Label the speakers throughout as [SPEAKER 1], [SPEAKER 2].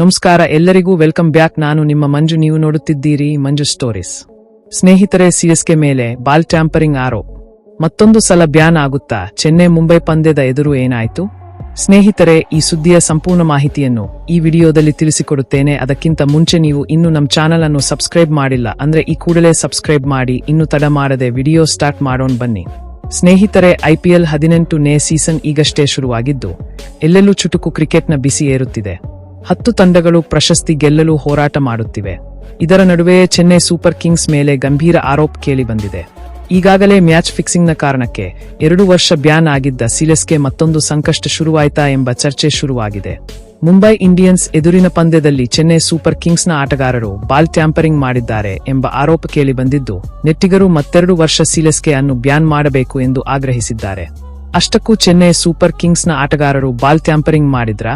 [SPEAKER 1] ನಮಸ್ಕಾರ, ಎಲ್ಲರಿಗೂ welcome back. ನಾನು ನಿಮ್ಮ ಮಂಜು. ನೀವು ನೋಡುತ್ತಿದ್ದೀರಿ ಮಂಜು ಸ್ಟೋರೀಸ್. ಸ್ನೇಹಿತರೆ ಸಿಎಸ್ಕೆ ಮೇಲೆ ಬಾಲ್ ಟ್ಯಾಂಪರಿಂಗ್ ಆರೋಪ್ ಮತ್ತೊಂದು ಸಲ ಬ್ಯಾನ್ ಆಗುತ್ತಾ? ಚೆನ್ನೈ, ಮುಂಬೈ ಪಂದ್ಯದ ಎದುರು ಏನಾಯಿತು? ಸ್ನೇಹಿತರೆ, ಈ ಸುದ್ದಿಯ ಸಂಪೂರ್ಣ ಮಾಹಿತಿಯನ್ನು ಈ ವಿಡಿಯೋದಲ್ಲಿ ತಿಳಿಸಿಕೊಡುತ್ತೇನೆ. ಅದಕ್ಕಿಂತ ಮುಂಚೆ ನೀವು ಇನ್ನು ನಮ್ಮ ಚಾನಲ್ ಅನ್ನು ಸಬ್ಸ್ಕ್ರೈಬ್ ಮಾಡಿಲ್ಲ ಅಂದ್ರೆ ಈ ಕೂಡಲೇ ಸಬ್ಸ್ಕ್ರೈಬ್ ಮಾಡಿ, ಇನ್ನು ತಡ ಮಾಡದೆ ವಿಡಿಯೋ ಸ್ಟಾರ್ಟ್ ಮಾಡೋಣ ಬನ್ನಿ. ಸ್ನೇಹಿತರೆ ಐಪಿಎಲ್ ಹದಿನೆಂಟು ನೇ ಸೀಸನ್ ಈಗಷ್ಟೇ ಶುರುವಾಗಿದ್ದು, ಎಲ್ಲೆಲ್ಲೂ ಚುಟುಕು ಕ್ರಿಕೆಟ್ನ ಬಿಸಿ ಏರುತ್ತಿದೆ. ಹತ್ತು ತಂಡಗಳು ಪ್ರಶಸ್ತಿ ಗೆಲ್ಲಲು ಹೋರಾಟ ಮಾಡುತ್ತಿವೆ. ಇದರ ನಡುವೆ ಚೆನ್ನೈ ಸೂಪರ್ ಕಿಂಗ್ಸ್ ಮೇಲೆ ಗಂಭೀರ ಆರೋಪ ಕೇಳಿಬಂದಿದೆ ಈಗಾಗಲೇ ಮ್ಯಾಚ್ ಫಿಕ್ಸಿಂಗ್ನ ಕಾರಣಕ್ಕೆ ಎರಡು ವರ್ಷ ಬ್ಯಾನ್ ಆಗಿದ್ದ ಸಿಲೆಸ್ಗೆ ಮತ್ತೊಂದು ಸಂಕಷ್ಟ ಶುರುವಾಯ್ತಾ ಎಂಬ ಚರ್ಚೆ ಶುರುವಾಗಿದೆ. ಮುಂಬೈ ಇಂಡಿಯನ್ಸ್ ಎದುರಿನ ಪಂದ್ಯದಲ್ಲಿ ಚೆನ್ನೈ ಸೂಪರ್ ಕಿಂಗ್ಸ್ನ ಆಟಗಾರರು ಬಾಲ್ ಟ್ಯಾಂಪರಿಂಗ್ ಮಾಡಿದ್ದಾರೆ ಎಂಬ ಆರೋಪ ಕೇಳಿಬಂದಿದ್ದು ನೆಟ್ಟಿಗರು ಮತ್ತೆರಡು ವರ್ಷ ಸಿಲೆಸ್ಗೆ ಅನ್ನು ಬ್ಯಾನ್ ಮಾಡಬೇಕು ಎಂದು ಆಗ್ರಹಿಸಿದ್ದಾರೆ. ಅಷ್ಟಕ್ಕೂ ಚೆನ್ನೈ ಸೂಪರ್ ಕಿಂಗ್ಸ್ನ ಆಟಗಾರರು ಬಾಲ್ ಟ್ಯಾಂಪರಿಂಗ್ ಮಾಡಿದ್ರಾ?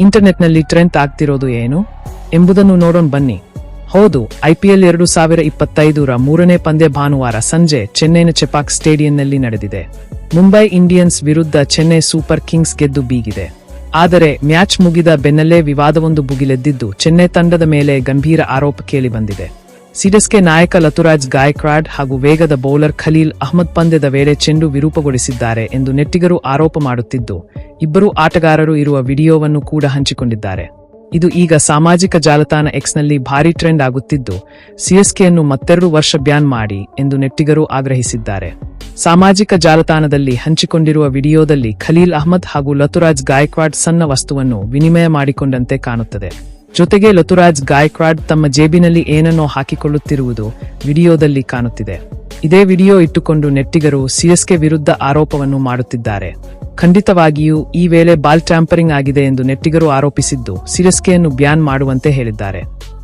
[SPEAKER 1] ಇಂಟರ್ನೆಟ್ನಲ್ಲಿ ಟ್ರೆಂಡ್ ಆಗ್ತಿರೋದು ಏನು ಎಂಬುದನ್ನು ನೋಡೋಣ ಬನ್ನಿ. ಹೌದು ಐಪಿಎಲ್ ಎರಡು ಸಾವಿರ ಇಪ್ಪತ್ತೈದರ ಮೂರನೇ ಪಂದ್ಯ ಭಾನುವಾರ ಸಂಜೆ ಚೆನ್ನೈನ ಚೆಪಾಕ್ ಸ್ಟೇಡಿಯಂನಲ್ಲಿ ನಡೆದಿದೆ. ಮುಂಬೈ ಇಂಡಿಯನ್ಸ್ ವಿರುದ್ಧ ಚೆನ್ನೈ ಸೂಪರ್ ಕಿಂಗ್ಸ್ ಗೆದ್ದು ಬೀಗಿದೆ. ಆದರೆ ಮ್ಯಾಚ್ ಮುಗಿದ ಬೆನ್ನಲ್ಲೇ ವಿವಾದವೊಂದು ಭುಗಿಲೆದ್ದಿದ್ದು ಚೆನ್ನೈ ತಂಡದ ಮೇಲೆ ಗಂಭೀರ ಆರೋಪ ಕೇಳಿಬಂದಿದೆ. ಸಿಡಸ್ಗೆ ನಾಯಕ ಲತುರಾಜ್ ಗಾಯಕ್ವಾಡ್ ಹಾಗೂ ವೇಗದ ಬೌಲರ್ ಖಲೀಲ್ ಅಹ್ಮದ್ ಪಂದ್ಯದ ವೇಳೆ ಚೆಂಡು ವಿರೂಪಗೊಳಿಸಿದ್ದಾರೆ ಎಂದು ನೆಟ್ಟಿಗರು ಆರೋಪ ಮಾಡುತ್ತಿದ್ದು, ಇಬ್ಬರು ಆಟಗಾರರು ಇರುವ ವಿಡಿಯೋವನ್ನು ಕೂಡ ಹಂಚಿಕೊಂಡಿದ್ದಾರೆ. ಇದು ಈಗ ಸಾಮಾಜಿಕ ಜಾಲತಾಣ ಎಕ್ಸ್ನಲ್ಲಿ ಭಾರೀ ಟ್ರೆಂಡ್ ಆಗುತ್ತಿದ್ದು, ಸಿಎಸ್ಕೆಯನ್ನು ಮತ್ತೆರಡು ವರ್ಷ ಬ್ಯಾನ್ ಮಾಡಿ ಎಂದು ನೆಟ್ಟಿಗರು ಆಗ್ರಹಿಸಿದ್ದಾರೆ. ಸಾಮಾಜಿಕ ಜಾಲತಾಣದಲ್ಲಿ ಹಂಚಿಕೊಂಡಿರುವ ವಿಡಿಯೋದಲ್ಲಿ ಖಲೀಲ್ ಅಹ್ಮದ್ ಹಾಗೂ ಲತುರಾಜ್ ಗಾಯಕ್ವಾಡ್ ಸಣ್ಣ ವಸ್ತುವನ್ನು ವಿನಿಮಯ ಮಾಡಿಕೊಂಡಂತೆ ಕಾಣುತ್ತದೆ. ಜೊತೆಗೆ ಲತುರಾಜ್ ಗಾಯಕ್ವಾಡ್ ತಮ್ಮ ಜೇಬಿನಲ್ಲಿ ಏನನ್ನೋ ಹಾಕಿಕೊಳ್ಳುತ್ತಿರುವುದು ವಿಡಿಯೋದಲ್ಲಿ ಕಾಣುತ್ತಿದೆ. ಇದೇ ವಿಡಿಯೋ ಇಟ್ಟುಕೊಂಡು ನೆಟ್ಟಿಗರು ಸಿಎಸ್ಕೆ ವಿರುದ್ಧ ಆರೋಪವನ್ನು ಮಾಡುತ್ತಿದ್ದಾರೆ. ಖಂಡಿತವಾಗಿಯೂ ಈ ವೇಳೆ ಬಾಲ್ ಟ್ಯಾಂಪರಿಂಗ್ ಆಗಿದೆ ಎಂದು ನೆಟ್ಟಿಗರು ಆರೋಪಿಸಿದ್ದು ಸಿಎಸ್ಕೆಯನ್ನು ಬ್ಯಾನ್ ಮಾಡುವಂತೆ ಹೇಳಿದ್ದಾರೆ.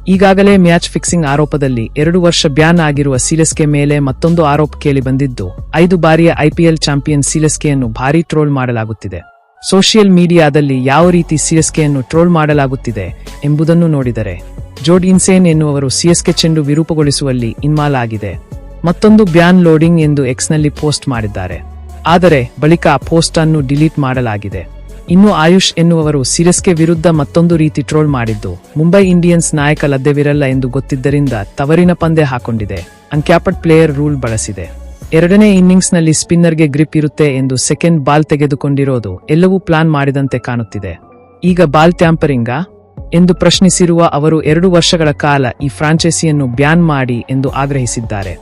[SPEAKER 1] ಈಗಾಗಲೇ ಮ್ಯಾಚ್ ಫಿಕ್ಸಿಂಗ್ ಆರೋಪದಲ್ಲಿ ಎರಡು ವರ್ಷ ಬ್ಯಾನ್ ಆಗಿರುವ ಸಿಲಸ್ಕೆ ಮೇಲೆ ಮತ್ತೊಂದು ಆರೋಪ ಕೇಳಿಬಂದಿದ್ದು ಐದು ಬಾರಿಯ ಐಪಿಎಲ್ ಚಾಂಪಿಯನ್ ಸಿಲಸ್ಕೆಯನ್ನು ಭಾರೀ ಟ್ರೋಲ್ ಮಾಡಲಾಗುತ್ತಿದೆ. ಸೋಷಿಯಲ್ ಮೀಡಿಯಾದಲ್ಲಿ ಯಾವ ರೀತಿ ಸಿಎಸ್ಕೆಯನ್ನು ಟ್ರೋಲ್ ಮಾಡಲಾಗುತ್ತಿದೆ ಎಂಬುದನ್ನು ನೋಡಿದರೆ, ಜೋಡ್ ಇನ್ಸೇನ್ ಎನ್ನುವರು ಸಿಎಸ್ಕೆ ಚೆಂಡು ವಿರೂಪಗೊಳಿಸುವಲ್ಲಿ ಇನ್ಮಾಲ್ ಆಗಿದೆ. ಮತ್ತೊಂದು ಬ್ಯಾನ್ ಲೋಡಿಂಗ್ ಎಂದು ಎಕ್ಸ್ನಲ್ಲಿ ಪೋಸ್ಟ್ ಮಾಡಿದ್ದಾರೆ. ಆದರೆ, ಬಳಿಕ ಆ ಪೋಸ್ಟ್ ಅನ್ನು ಡಿಲೀಟ್ ಮಾಡಲಾಗಿದೆ. ಇನ್ನು ಆಯುಷ್ ಎನ್ನುವರು ಸಿರಿಯಸ್ಗೆ ವಿರುದ್ಧ ಮತ್ತೊಂದು ರೀತಿ ಟ್ರೋಲ್ ಮಾಡಿದ್ದು, ಮುಂಬೈ ಇಂಡಿಯನ್ಸ್ ನಾಯಕ ಲಭ್ಯವಿರಲ್ಲ ಎಂದು ಗೊತ್ತಿದ್ದರಿಂದ ತವರಿನ ಪಂದ್ಯ ಹಾಕೊಂಡಿದೆ. ಅಂಕ್ಯಾಪಟ್ ಪ್ಲೇಯರ್ ರೂಲ್ ಬಳಸಿದೆ. ಎರಡನೇ ಇನ್ನಿಂಗ್ಸ್ನಲ್ಲಿ ಸ್ಪಿನ್ನರ್ಗೆ ಗ್ರಿಪ್ ಇರುತ್ತೆ ಎಂದು ಸೆಕೆಂಡ್ ಬಾಲ್ ತೆಗೆದುಕೊಂಡಿರೋದು ಎಲ್ಲವೂ ಪ್ಲಾನ್ ಮಾಡಿದಂತೆ ಕಾಣುತ್ತಿದೆ. ಈಗ ಬಾಲ್ ಟ್ಯಾಂಪರಿಂಗಾ? ಎಂದು ಪ್ರಶ್ನಿಸಿರುವ ಅವರು ಎರಡು ವರ್ಷಗಳ ಕಾಲ ಈ ಫ್ರಾಂಚೈಸಿಯನ್ನು ಬ್ಯಾನ್ ಮಾಡಿ ಎಂದು ಆಗ್ರಹಿಸಿದ್ದಾರೆ.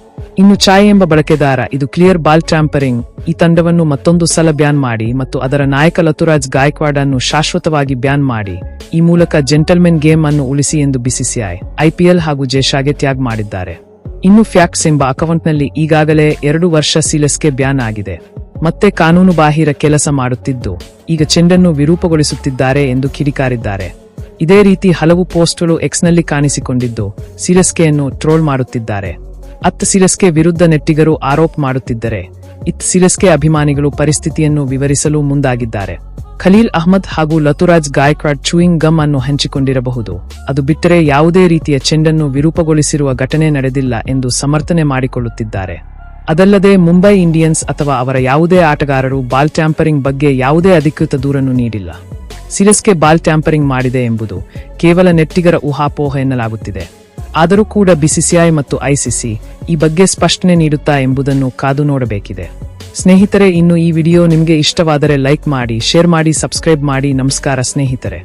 [SPEAKER 1] ಇನ್ನು ಚಾಯ್ ಎಂಬ ಬಳಕೆದಾರ ಇದು ಕ್ಲಿಯರ್ ಬಾಲ್ ಟ್ಯಾಂಪರಿಂಗ್, ಈ ತಂಡವನ್ನು ಮತ್ತೊಂದು ಸಲ ಬ್ಯಾನ್ ಮಾಡಿ ಮತ್ತು ಅದರ ನಾಯಕ ಲತುರಾಜ್ ಗಾಯಕ್ವಾಡ್ ಅನ್ನು ಶಾಶ್ವತವಾಗಿ ಬ್ಯಾನ್ ಮಾಡಿ. ಈ ಮೂಲಕ ಜೆಂಟಲ್ಮೆನ್ ಗೇಮ್ ಅನ್ನು ಉಳಿಸಿ ಎಂದು ಬಿಸಿಸಿಐ ಐಪಿಎಲ್ ಹಾಗೂ ಜೇಷಾಗೆ ತ್ಯಾಗ್ ಮಾಡಿದ್ದಾರೆ. ಇನ್ನು ಫ್ಯಾಕ್ಸ್ ಎಂಬ ಅಕೌಂಟ್ನಲ್ಲಿ ಈಗಾಗಲೇ ಎರಡು ವರ್ಷ ಸೀಲಸ್ಗೆ ಬ್ಯಾನ್ ಆಗಿದೆ. ಮತ್ತೆ ಕಾನೂನು ಬಾಹಿರ ಕೆಲಸ ಮಾಡುತ್ತಿದ್ದು, ಈಗ ಚೆಂಡನ್ನು ವಿರೂಪಗೊಳಿಸುತ್ತಿದ್ದಾರೆ ಎಂದು ಕಿಡಿಕಾರಿದ್ದಾರೆ. ಇದೇ ರೀತಿ ಹಲವು ಪೋಸ್ಟ್ಗಳು ಎಕ್ಸ್ನಲ್ಲಿ ಕಾಣಿಸಿಕೊಂಡಿದ್ದು ಸಿರಸ್ಕೆಯನ್ನು ಟ್ರೋಲ್ ಮಾಡುತ್ತಿದ್ದಾರೆ. ಅತ್ತ ಸಿರಸ್ಕೆ ವಿರುದ್ಧ ನೆಟ್ಟಿಗರು ಆರೋಪ ಮಾಡುತ್ತಿದ್ದರೆ ಇತ್ ಸಿರಸ್ಕೆ ಅಭಿಮಾನಿಗಳು ಪರಿಸ್ಥಿತಿಯನ್ನು ವಿವರಿಸಲು ಮುಂದಾಗಿದ್ದಾರೆ. ಖಲೀಲ್ ಅಹ್ಮದ್ ಹಾಗೂ ಲತುರಾಜ್ ಗಾಯಕ್ವಾಡ್ ಚೂಯಿಂಗ್ ಗಮ್ ಅನ್ನು ಹಂಚಿಕೊಂಡಿರಬಹುದು. ಅದು ಬಿಟ್ಟರೆ ಯಾವುದೇ ರೀತಿಯ ಚೆಂಡನ್ನು ವಿರೂಪಗೊಳಿಸಿರುವ ಘಟನೆ ನಡೆದಿಲ್ಲ ಎಂದು ಸಮರ್ಥನೆ ಮಾಡಿಕೊಳ್ಳುತ್ತಿದ್ದಾರೆ. ಅದಲ್ಲದೆ ಮುಂಬೈ ಇಂಡಿಯನ್ಸ್ ಅಥವಾ ಅವರ ಯಾವುದೇ ಆಟಗಾರರು ಬಾಲ್ ಟ್ಯಾಂಪರಿಂಗ್ ಬಗ್ಗೆ ಯಾವುದೇ ಅಧಿಕೃತ ದೂರನ್ನು ನೀಡಿಲ್ಲ. ಸಿರೆಸ್ಗೆ ಬಾಲ್ ಟ್ಯಾಂಪರಿಂಗ್ ಮಾಡಿದೆ ಎಂಬುದು ಕೇವಲ ನೆಟ್ಟಿಗರ ಊಹಾಪೋಹ ಎನ್ನಲಾಗುತ್ತಿದೆ. ಆದರೂ ಕೂಡ ಬಿಸಿಸಿಐ ಮತ್ತು ಐಸಿಸಿ ಈ ಬಗ್ಗೆ ಸ್ಪಷ್ಟನೆ ನೀಡುತ್ತಾ ಎಂಬುದನ್ನು ಕಾದು ನೋಡಬೇಕಿದೆ. ಸ್ನೇಹಿತರೆ, ಇನ್ನು ಈ ವಿಡಿಯೋ ನಿಮಗೆ ಇಷ್ಟವಾದರೆ ಲೈಕ್ ಮಾಡಿ, ಶೇರ್ ಮಾಡಿ, ಸಬ್ಸ್ಕ್ರೈಬ್ ಮಾಡಿ. ನಮಸ್ಕಾರ ಸ್ನೇಹಿತರೆ.